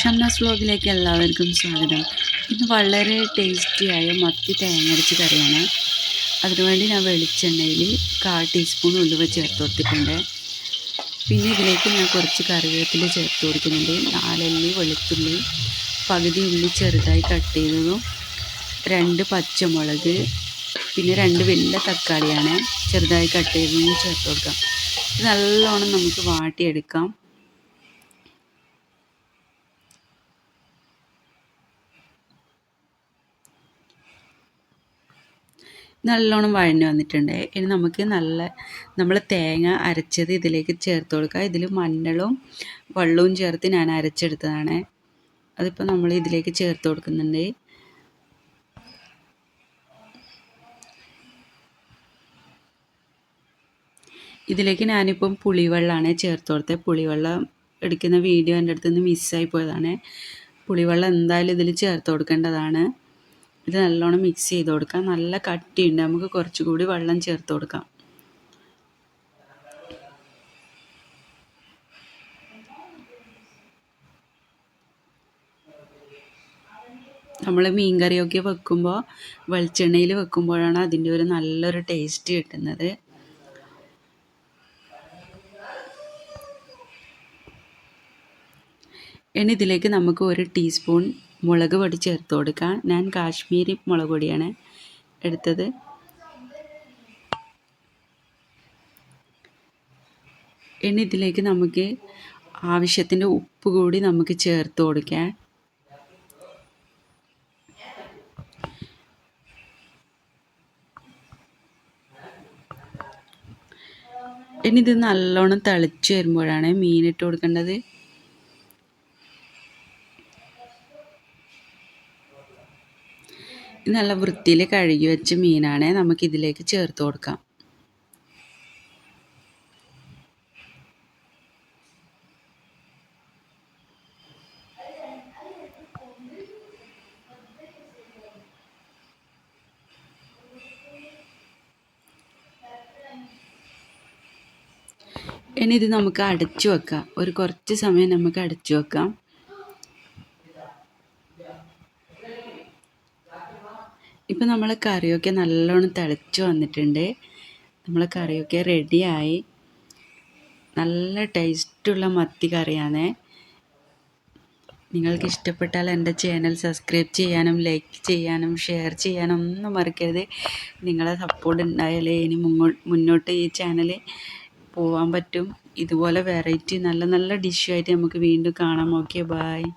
ഷംനാസ് വ്ലോഗിലേക്ക് എല്ലാവർക്കും സ്വാഗതം. ഇന്ന് വളരെ ടേസ്റ്റിയായ മത്തി തേങ്ങരച്ച് കറിയാണ്. അതിനുവേണ്ടി ഞാൻ വെളിച്ചെണ്ണയിൽ കാൽ ടീസ്പൂൺ ഉലുവ ചേർത്ത് കൊടുത്തിട്ടുണ്ട്. പിന്നെ ഇതിലേക്ക് ഞാൻ കുറച്ച് കറിവേപ്പില ചേർത്ത് കൊടുക്കുന്നുണ്ട്. നാലല്ലി വെളുത്തുള്ളി പകുതി ഉള്ളി ചെറുതായി കട്ട് ചെയ്തതും രണ്ട് പച്ചമുളക് പിന്നെ രണ്ട് വലിയ തക്കാളിയാണ് ചെറുതായി കട്ട് ചെയ്തതും ചേർത്ത് കൊടുക്കാം. ഇത് നല്ലോണം നമുക്ക് വാട്ടിയെടുക്കാം. നല്ലോണം വഴഞ്ഞു വന്നിട്ടുണ്ട്. ഇനി നമുക്ക് നല്ല നമ്മൾ തേങ്ങ അരച്ചത് ഇതിലേക്ക് ചേർത്ത് കൊടുക്കുക. ഇതിൽ മഞ്ഞളും വെള്ളവും ചേർത്ത് ഞാൻ അരച്ചെടുത്തതാണ്. അതിപ്പോൾ നമ്മൾ ഇതിലേക്ക് ചേർത്ത് കൊടുക്കുന്നുണ്ട്. ഇതിലേക്ക് ഞാനിപ്പം പുളിവെള്ളമാണ് ചേർത്ത് കൊടുത്തത്. പുളിവെള്ളം എടുക്കുന്ന വീഡിയോ എന്റെ അടുത്ത് നിന്ന് മിസ്സായി പോയതാണ്. പുളിവെള്ളം എന്തായാലും ഇതിൽ ചേർത്ത് കൊടുക്കേണ്ടതാണ്. ഇത് നല്ലോണം മിക്സ് ചെയ്ത് കൊടുക്കാം. നല്ല കട്ടിയുണ്ട്. നമുക്ക് കുറച്ചുകൂടി വെള്ളം ചേർത്ത് കൊടുക്കാം. നമ്മൾ മീൻ കറിയൊക്കെ വെക്കുമ്പോൾ വെളിച്ചെണ്ണയിൽ വെക്കുമ്പോഴാണ് അതിന്റെ ഒരു നല്ലൊരു ടേസ്റ്റ് കിട്ടുന്നത്. ഇനി ഇതിലേക്ക് നമുക്ക് ഒരു ടീസ്പൂൺ മുളക് പൊടി ചേർത്ത് കൊടുക്കാം ഞാൻ കാശ്മീരി മുളക് പൊടിയാണ് എടുത്തത്. ഇനി ഇതിലേക്ക് നമുക്ക് ആവശ്യത്തിന്റെ ഉപ്പ് കൂടി നമുക്ക് ചേർത്ത് കൊടുക്കാം. ഇനി ഇത് നല്ലോണം തിളച്ച് വരുമ്പോഴാണ് മീനിട്ട് കൊടുക്കേണ്ടത്. നല്ല വൃത്തിയിൽ കഴുകി വെച്ച മീനാണ് നമുക്കിതിലേക്ക് ചേർത്ത് കൊടുക്കാം. ഇനി ഇത് നമുക്ക് അടച്ചു വെക്കാം. ഒരു കുറച്ച് സമയം നമുക്ക് അടച്ചു വെക്കാം. ഇപ്പം നമ്മൾ കറിയൊക്കെ നല്ലോണം തിളച്ച് വന്നിട്ടുണ്ട്. നമ്മൾ കറിയൊക്കെ റെഡിയായി നല്ല ടേസ്റ്റുള്ള മത്തി കറിയാണ്. നിങ്ങൾക്ക് ഇഷ്ടപ്പെട്ടാൽ എന്റെ ചാനൽ സബ്സ്ക്രൈബ് ചെയ്യാനും ലൈക്ക് ചെയ്യാനും ഷെയർ ചെയ്യാനും ഒന്നും മറക്കരുത്. നിങ്ങളെ സപ്പോർട്ട് ഉണ്ടായാലേ ഇനി മുന്നോട്ട് ഈ ചാനൽ പോകാൻ പറ്റും. ഇതുപോലെ വെറൈറ്റി നല്ല നല്ല ഡിഷായിട്ട് നമുക്ക് വീണ്ടും കാണാം. Okay bye